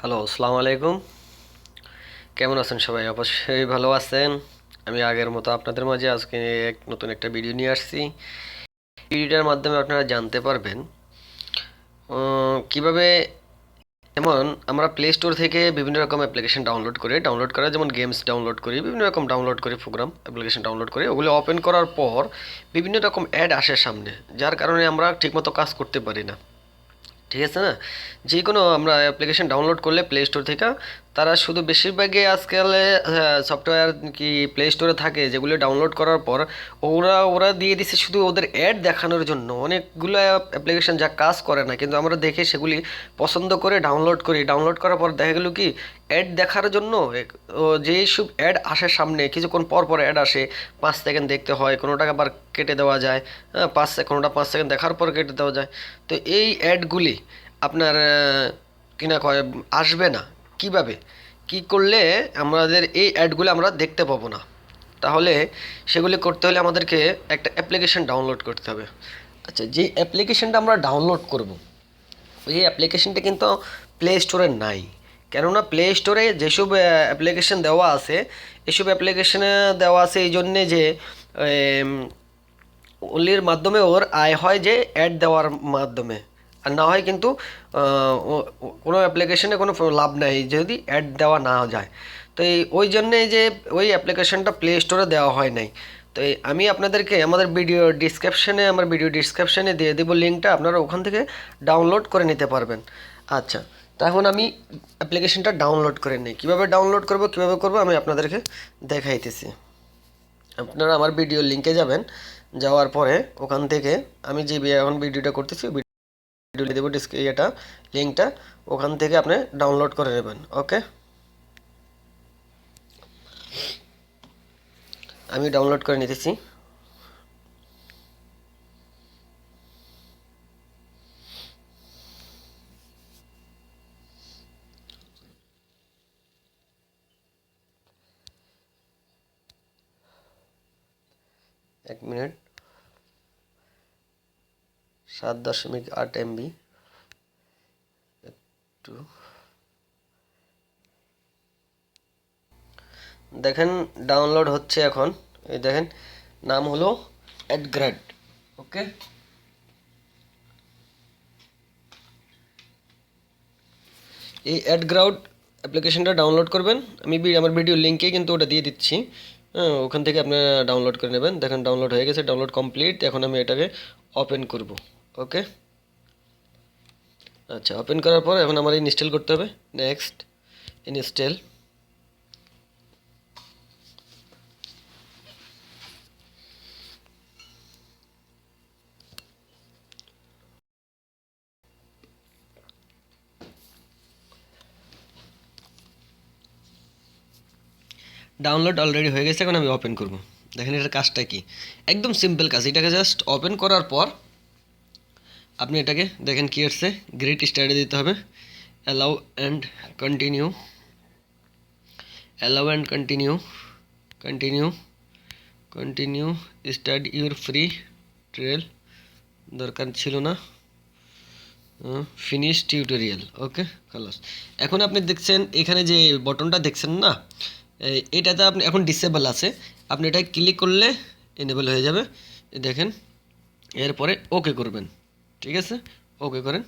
Hello, আসসালামু আলাইকুম। কেমন আছেন সবাই? অবশ্যই ভালো আছেন। আমি আগের মতো আপনাদের মাঝে আজকে এক নতুন একটা ভিডিও নিয়ে আসছি। ভিডিওটার মাধ্যমে আপনারা জানতে পারবেন কীভাবে যেমন আমরা প্লে স্টোর থেকে বিভিন্ন রকম অ্যাপ্লিকেশন ডাউনলোড করি ডাউনলোড করা যেমন গেমস ডাউনলোড করি, বিভিন্ন রকম ডাউনলোড করি প্রোগ্রাম অ্যাপ্লিকেশন ডাউনলোড করি, ওগুলো ওপেন করার পর বিভিন্ন রকম অ্যাড আসে সামনে, যার কারণে আমরা ঠিকমতো কাজ করতে পারি না। ঠিক আছে না? যে কোনো আমরা অ্যাপ্লিকেশন ডাউনলোড করলে প্লে স্টোর থেকে তারা শুধু বেশিরভাগই আজকাল সফটওয়্যার কি প্লে স্টোরে থাকে, যেগুলো ডাউনলোড করার পর ওরা ওরা দিয়ে দিছে শুধু ওদের অ্যাড দেখানোর জন্য। অনেকগুলো অ্যাপ্লিকেশন যা কাজ করে না, কিন্তু আমরা দেখে সেগুলি পছন্দ করে ডাউনলোড করি। ডাউনলোড করার পর দেখা গেলো কি অ্যাড দেখার জন্য যেই সব অ্যাড আসে সামনে, কিছুক্ষণ পর পর অ্যাড আসে, পাঁচ সেকেন্ড দেখতে হয় কোনোটা আবার কেটে দেওয়া যায় হ্যাঁ পাঁচ কোনোটা পাঁচ সেকেন্ড দেখার পর কেটে দেওয়া যায়। তো এই অ্যাডগুলি আপনার কিনা কয়, আসবে না। কীভাবে? কি করলে আমাদের এই অ্যাডগুলো আমরা দেখতে পাবো না? তাহলে সেগুলি করতে হলে আমাদেরকে একটা অ্যাপ্লিকেশন ডাউনলোড করতে হবে। আচ্ছা যে অ্যাপ্লিকেশনটা আমরা ডাউনলোড করব, এই অ্যাপ্লিকেশনটা কিন্তু প্লে স্টোরে নাই। কেননা প্লে স্টোরে যেসব অ্যাপ্লিকেশন দেওয়া আছে, এসব অ্যাপ্লিকেশানে দেওয়া আছে এই জন্যে যে ওলির মাধ্যমে ওর আয় হয় যে অ্যাড দেওয়ার মাধ্যমে। আর না হয় কিন্তু কোনো অ্যাপ্লিকেশনে কোনো লাভ নাই, যদি অ্যাড দেওয়া না যায়। তো এই, ওই জন্যে যে ওই অ্যাপ্লিকেশনটা প্লে স্টোরে দেওয়া হয় নাই। তো আমি আপনাদেরকে আমাদের ভিডিও ডিসক্রিপশনে আমার ভিডিও ডিসক্রিপশনে দিয়ে দেবো লিঙ্কটা আপনারা ওখান থেকে ডাউনলোড করে নিতে পারবেন। আচ্ছা তখন আমি অ্যাপ্লিকেশনটা ডাউনলোড করে নিই। কীভাবে ডাউনলোড করব, কীভাবে করব, আমি আপনাদেরকে দেখাইতেছি। আপনারা আমার ভিডিও লিঙ্কে যাবেন, যাওয়ার পরে ওখান থেকে আমি যে, এখন ভিডিওটা করতেছি ভিডিও দেবো ডিসক এটা লিঙ্কটা ওখান থেকে আপনি ডাউনলোড করে নেবেন ওকে আমি ডাউনলোড করে নিতেছি। এক মিনিট। সাত দশমিক আট এমবি। একটু। দেখেন, ডাউনলোড হচ্ছে এখন। এই দেখেন, নাম হলো অ্যাডগ্রেড ওকে? এই অ্যাডগ্রাউড অ্যাপ্লিকেশনটা ডাউনলোড করবেন। আমি আমার ভিডিও লিঙ্কে কিন্তু ওটা দিয়ে দিচ্ছি। হ্যাঁ ওখান থেকে আপনারা ডাউনলোড করে নেবেন। দেখেন, ডাউনলোড হয়ে গেছে, ডাউনলোড কমপ্লিট। এখন আমি এটাকে ওপেন করব। ওকে আচ্ছা ওপেন করার পর এখন আমার ইনস্টল করতে হবে। নেক্সট ইনস্টল ডাউনলোড অলরেডি হয়ে গেছে, এখন আমি ওপেন করব। দেখেন এটার কাজটা কি? একদম সিম্পল কাজ। এটাকে জাস্ট ওপেন করার পর আপনি এটাকে দেখেন কি আসছে। গ্রেট স্টাডি দিতে হবে। Allow and continue allow and continue continue continue start your free trial দরকার ছিল না। ফিনিশ টিউটোরিয়াল ওকে খালাস এখন আপনি দেখছেন, এখানে যে বটনটা দেখছেন না এটাতে আপনি, এখন ডিসেবল আছে। আপনি এটা ক্লিক করলে এনেবল হয়ে যাবে। দেখেন, এরপরে ওকে করবেন। ঠিক আছে? ওকে করেন।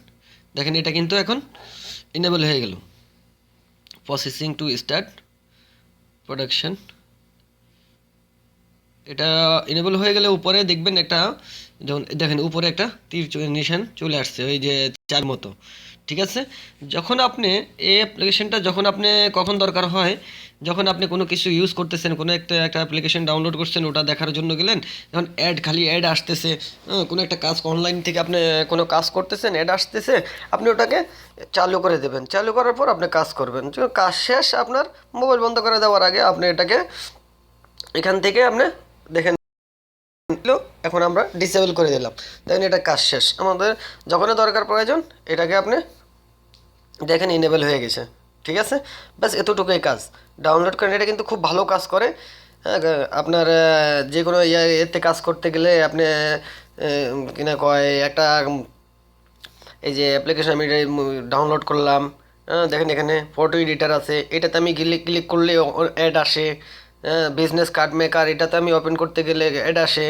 দেখেন, এটা কিন্তু এখন ইনেবল হয়ে গেল। প্রসেসিং টু স্টার্ট প্রোডাকশন এটা ইনেবল হয়ে গেলে উপরে দেখবেন একটা যখন দেখেন, উপরে একটা তীর নিশান চলে আসছে, ওই যে চার মতো। ঠিক আছে? যখন আপনি এই অ্যাপ্লিকেশনটা যখন আপনি কখন দরকার হয় যখন আপনি কোনো কিছু ইউজ করতেছেন কোনো একটা একটা অ্যাপ্লিকেশন ডাউনলোড করছেন ওটা দেখার জন্য গেলেন যখন অ্যাড খালি অ্যাড আসতেছে হ্যাঁ, কোনো একটা কাজ অনলাইন থেকে আপনি কোনো কাজ করতেছেন অ্যাড আসতেছে আপনি ওটাকে চালু করে দেবেন। চালু করার পর আপনি কাজ করবেন। কাজ শেষ আপনার মোবাইল বন্ধ করে দেওয়ার আগে আপনি এটাকে এখান থেকে আপনি দেখেন এখন আমরা ডিসেবল করে দিলাম। দেখেন এটা কাজ শেষ। আমাদের যখনই দরকার প্রয়োজন এটাকে আপনি দেখেন ইনেবল হয়ে গেছে ঠিক আছে? ব্যাস এতটুকুই কাজ। ডাউনলোড করেন এটা কিন্তু খুব ভালো কাজ করে। হ্যাঁ, আপনার যে কোনো ইয়ে এতে কাজ করতে গেলে আপনি কিনা কয় একটা এই যে অ্যাপ্লিকেশন আমি ডাউনলোড করলাম। হ্যাঁ, দেখেন এখানে ফটো এডিটার আছে। এটাতে আমি ক্লিক ক্লিক করলে অ্যাড আসে। বিজনেস কার্ড মেকার এটাতে আমি ওপেন করতে গেলে অ্যাড আসে।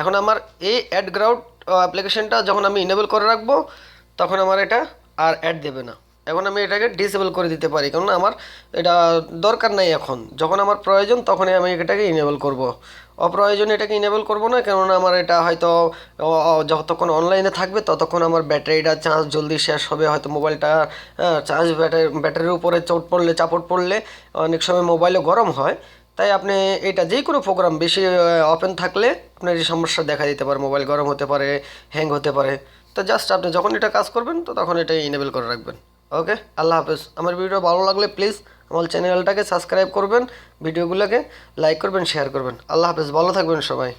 এখন আমার এই অ্যাড গ্রাউড অ্যাপ্লিকেশনটা যখন আমি ইনেবল করে রাখব তখন আমার এটা আর অ্যাড দেবে না। এখন আমি এটাকে ডিসেবল করে দিতে পারি। কারণ আমার এটা দরকার নাই এখন। যখন আমার প্রয়োজন, তখনই আমি এটাকে ইনেবল করব। অপ্রয়োজনে এটাকে ইনেবল করব না, কেননা আমার এটা হয়তো যতক্ষণ অনলাইনে থাকবে, ততক্ষণ আমার ব্যাটারিটা চার্জ জলদি শেষ হবে। হয়তো মোবাইলটা চার্জ ব্যাটারি ব্যাটারির উপরে চোট পড়লে, চাপট পড়লে, অনেক সময় মোবাইলও গরম হয়। তাই আপনি এটা যে কোনো প্রোগ্রাম বেশি ওপেন থাকলে আপনার এই সমস্যা দেখা দিতে পারে। মোবাইল গরম হতে পারে হ্যাং হতে পারে। তো জাস্ট আপনি যখন এটা কাজ করবেন, তো তখন এটা ইনেবল করে রাখবেন। ওকে? আল্লাহ হাফেজ। আমার ভিডিও ভালো লাগলে প্লিজ আমার চ্যানেলটাকে সাবস্ক্রাইব করবেন, ভিডিওগুলোকে লাইক করবেন শেয়ার করবেন। আল্লাহ হাফেজ। ভালো থাকবেন সবাই।